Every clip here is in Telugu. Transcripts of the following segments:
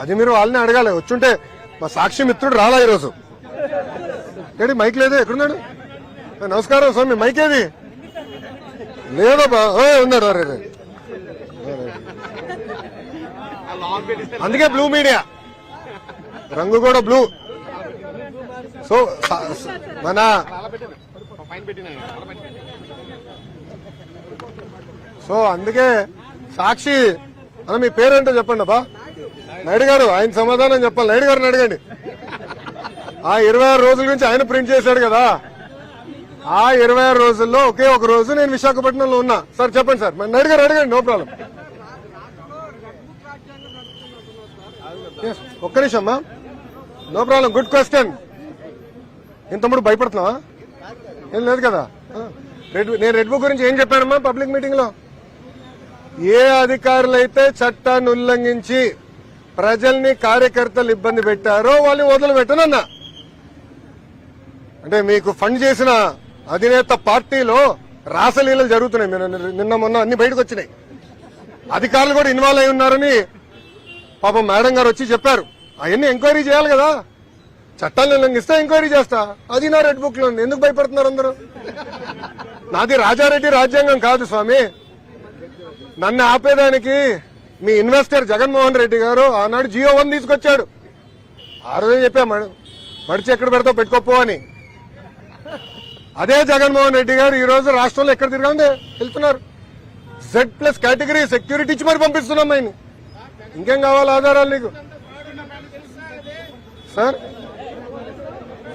అది మీరు వాళ్ళని అడగాలి. వచ్చుంటే మా సాక్షి మిత్రుడు రాలా ఈరోజు. ఏడి మైక్ లేదు? ఎక్కడున్నాడు? నమస్కారం స్వామి. మైక్ ఏది? లేదబ్బా. ఓ, ఉన్నాడు. అరే అందుకే బ్లూ మీడియా. రంగు కూడా బ్లూ. సో మన సో అందుకే సాక్షి అన్న మీ పేరేంటో చెప్పండి అబ్బా. నాయుడు గారు ఆయన సమాధానం చెప్పాలి. నాయుడు గారిని అడగండి. ఆ ఇరవై ఆరు రోజుల నుంచి ఆయన ప్రింట్ చేశాడు కదా. ఆ ఇరవై ఆరు రోజుల్లో ఒకే ఒక రోజు నేను విశాఖపట్నంలో ఉన్నా. సార్ చెప్పండి సార్. మరి నాయుడు గారు అడగండి నో ప్రాబ్లం. ఒక్క నిమిషం అమ్మా. No problem good question. ఇంతముడు భయపడుతున్నావా? ఏం లేదు కదా? రెడ్ నేను రెడ్ బుక్ గురించి ఏం చెప్పానమ్మా పబ్లిక్ మీటింగ్లో ఏ అధికారులైతే చట్టాన్ని ఉల్లంఘించి ప్రజల్ని కార్యకర్తలు ఇబ్బంది పెట్టారో వాళ్ళని వదిలిపెట్టనన్నా. అంటే మీకు ఫండ్ చేసిన అధినేత పార్టీలో రాసలీలలు జరుగుతున్నాయి. నిన్న మొన్న అన్ని బయటకు వచ్చినాయి. అధికారులు కూడా ఇన్వాల్వ్ అయి ఉన్నారని పాపం మేడం గారు వచ్చి చెప్పారు. అవన్నీ ఎంక్వైరీ చేయాలి కదా. చట్టాలను ఉల్లంఘిస్తే ఎంక్వైరీ చేస్తా. అది నా రెడ్ బుక్లో ఉంది. ఎందుకు భయపడుతున్నారు అందరూ? నాది రాజారెడ్డి రాజ్యాంగం కాదు స్వామి. నన్ను ఆపేదానికి మీ ఇన్వెస్టర్ జగన్మోహన్ రెడ్డి గారు ఆనాడు జియో వన్ తీసుకొచ్చాడు. ఆ రోజే చెప్పా మడిచి ఎక్కడ పెడతావు పెట్టుకోపో అని. అదే జగన్మోహన్ రెడ్డి గారు ఈ రోజు రాష్ట్రంలో ఎక్కడ తిరగండి? వెళ్తున్నారు. జెడ్ ప్లస్ కేటగిరీ సెక్యూరిటీ ఇచ్చి మరి పంపిస్తున్నాం ఆయన ఇంకేం కావాలి ఆధారాలు నీకు? సార్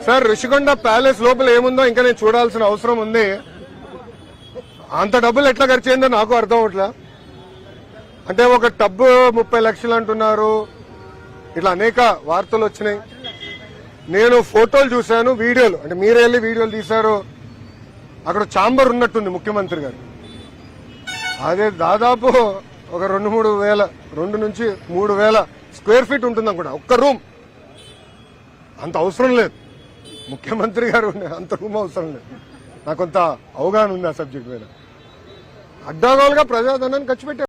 సార్ ఋషికొండ ప్యాలెస్ లోపల ఏముందో ఇంకా నేను చూడాల్సిన అవసరం ఉంది. అంత డబ్బులు ఎట్లా ఖర్చు అయిందో నాకు అర్థం అవట్లా. అంటే ఒక టబ్బు ముప్పై లక్షలు అంటున్నారు. ఇట్లా అనేక వార్తలు వచ్చినాయి. నేను ఫోటోలు చూశాను వీడియోలు. అంటే మీరే వెళ్ళి వీడియోలు తీశారు. అక్కడ చాంబర్ ఉన్నట్టుంది ముఖ్యమంత్రి గారు. అదే దాదాపు ఒక రెండు మూడు వేల రెండు నుంచి మూడు వేల స్క్వేర్ ఫీట్ ఉంటుంది అనుకుంటా ఒక్క రూమ్. అంత అవసరం లేదు. ముఖ్యమంత్రి గారు అంత రూమ్ అవసరం లేదు. నాకు కొంత అవగాహన ఉంది ఆ సబ్జెక్ట్ మీద. అడ్డాగోలుగా ప్రజాధనాన్ని ఖర్చు పెట్టారు